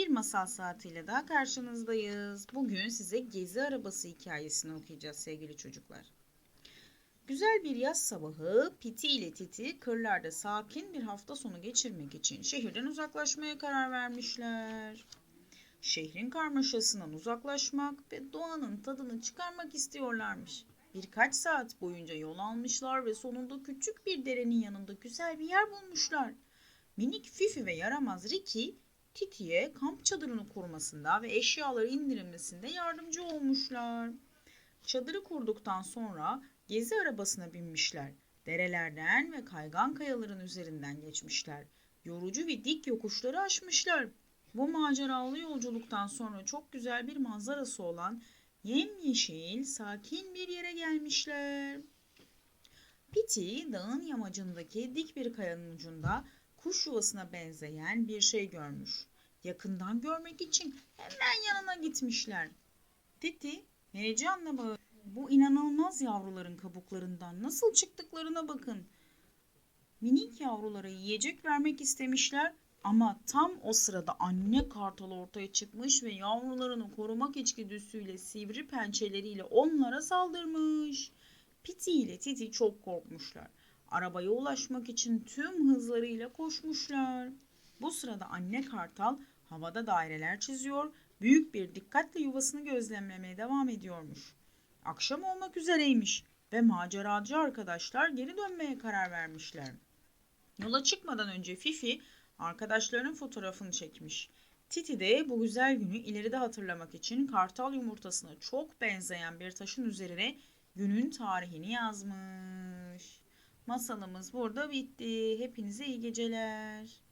Bir masal saatiyle daha karşınızdayız. Bugün size gezi arabası hikayesini okuyacağız sevgili çocuklar. Güzel bir yaz sabahı Piti ile Titi kırlarda sakin bir hafta sonu geçirmek için şehirden uzaklaşmaya karar vermişler. Şehrin karmaşasından uzaklaşmak ve doğanın tadını çıkarmak istiyorlarmış. Birkaç saat boyunca yol almışlar ve sonunda küçük bir derenin yanında güzel bir yer bulmuşlar. Minik Fifi ve yaramaz Ricky Titi'ye kamp çadırını kurmasında ve eşyaları indirilmesinde yardımcı olmuşlar. Çadırı kurduktan sonra gezi arabasına binmişler. Derelerden ve kaygan kayaların üzerinden geçmişler. Yorucu ve dik yokuşları aşmışlar. Bu maceralı yolculuktan sonra çok güzel bir manzarası olan yemyeşil, sakin bir yere gelmişler. Piti dağın yamacındaki dik bir kayanın ucunda kuş yuvasına benzeyen bir şey görmüş. Yakından görmek için hemen yanına gitmişler. Titi, heyecanla bağır. Bu inanılmaz yavruların kabuklarından nasıl çıktıklarına bakın. Minik yavrulara yiyecek vermek istemişler ama tam o sırada anne kartal ortaya çıkmış ve yavrularını korumak içgüdüsüyle sivri pençeleriyle onlara saldırmış. Piti ile Titi çok korkmuşlar. Arabaya ulaşmak için tüm hızlarıyla koşmuşlar. Bu sırada anne kartal havada daireler çiziyor, büyük bir dikkatle yuvasını gözlemlemeye devam ediyormuş. Akşam olmak üzereymiş ve maceracı arkadaşlar geri dönmeye karar vermişler. Yola çıkmadan önce Fifi arkadaşlarının fotoğrafını çekmiş. Titi de bu güzel günü ileride hatırlamak için kartal yumurtasına çok benzeyen bir taşın üzerine günün tarihini yazmış. Masalımız burada bitti. Hepinize iyi geceler.